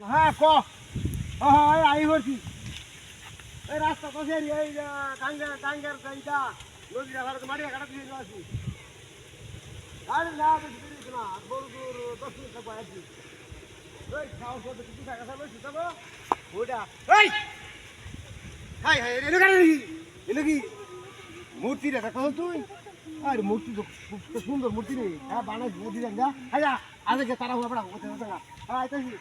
হ্যাঁ ক। হ্যাঁ আই করছি এই রাস্তা কষে এই টাঙ্গার টাঙ্গার এইটা নদী রাখার মাটি কাটা দিয়ে আসি। আরে না বেশি না। বড় দূর দশ মিনিট থাকব আসি ওই খাওয়া কিছু টাকা খাবে শুকাবো ওটা এই! হাই হাই, এনে কাটা দেখি। এনে কি? মূর্তি রে দেখো তুই? আরে, মূর্তি তো খুব সুন্দর মূর্তি রে। হ্যাঁ বানাই নদী রাঙ্গা আচ্ছা আজকে তারা হুয়া পড়া কোথায় কোথায় হ্যাঁ আইতাছি।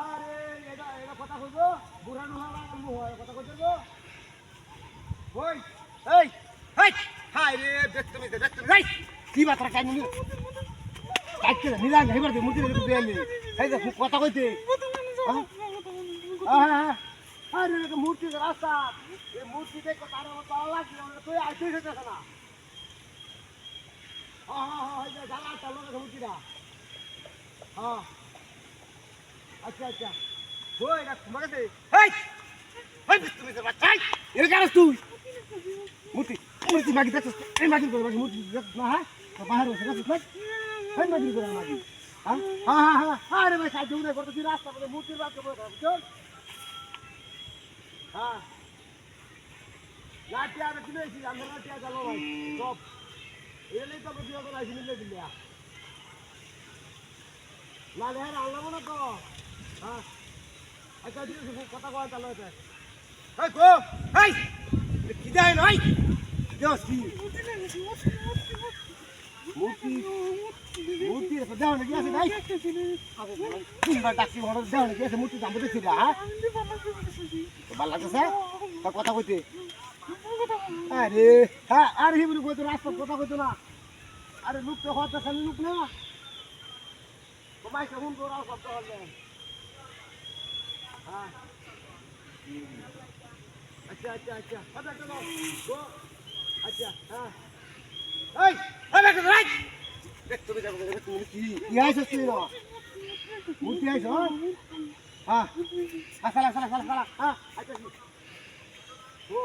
আরে এটা এটা কথা কইবো বুড়ানো হওয়া আলমু হয়। কথা কইতে গো ওই এই এই হাই রে দেখতে মিতে দেখতে কি মাত্রা কাই নি কাইতে নিলা হেবার দে মুতি রে বেলি এই দেখ কথা কইতে হ্যাঁ হ্যাঁ আরে মূর্তি রাস্তা এই মূর্তি দেখো তার মতো আল্লাহ তুই আইতে না। হ্যাঁ হ্যাঁ হ্যাঁ জ্বালা, চালো না মূর্তিটা হ্যাঁ। আচ্ছা আচ্ছা। ওই না তোমাকে দে। এই এই তুমি তো বাচ্চা এর কারণ তুই? মূর্তি মূর্তি মাগি দেখছ এই মাগি করে মাগি মূর্তি দেখছ না হ্যাঁ? বাহির হচ্ছে দেখছ না? এই মাগি করে মাগি। হ্যাঁ? হ্যাঁ হ্যাঁ হ্যাঁ। আরে ভাই, সাহায্য করে, করতে তুই রাস্তা করে মূর্তির বাদ করে চল হ্যাঁ। লাঠিয়া তুলে এসেছি আমরা লাঠিয়া গেল ভাই। সব এলেই তো বুঝিয়ে করে আসি মিলে দিলে না রে আনলাম না তো হ্যাঁ আচ্ছা ঠিক আছে কথা কয় তাহলে এই গো এই কি দেয় নয় দেওস কি মূর্তি মূর্তি দেওয়া নাকি আছে নাই তিনবার ডাকছি বড় দেওয়া নাকি আছে মূর্তি হ্যাঁ কথা কইতে আরে হ্যাঁ আরে হিবরি কইতো রাস্তা কথা কইতো না? আরে লোক তো হতে খালি লোক না। তোমায় কেমন করে শব্দ হবে হ্যাঁ। আচ্ছা আচ্ছা আচ্ছা। গো। আচ্ছা হ্যাঁ। এই তো রাইট তুমি যাব তুমি কি হ্যাঁ? হ্যাঁ হ্যাঁ আচ্ছা। এই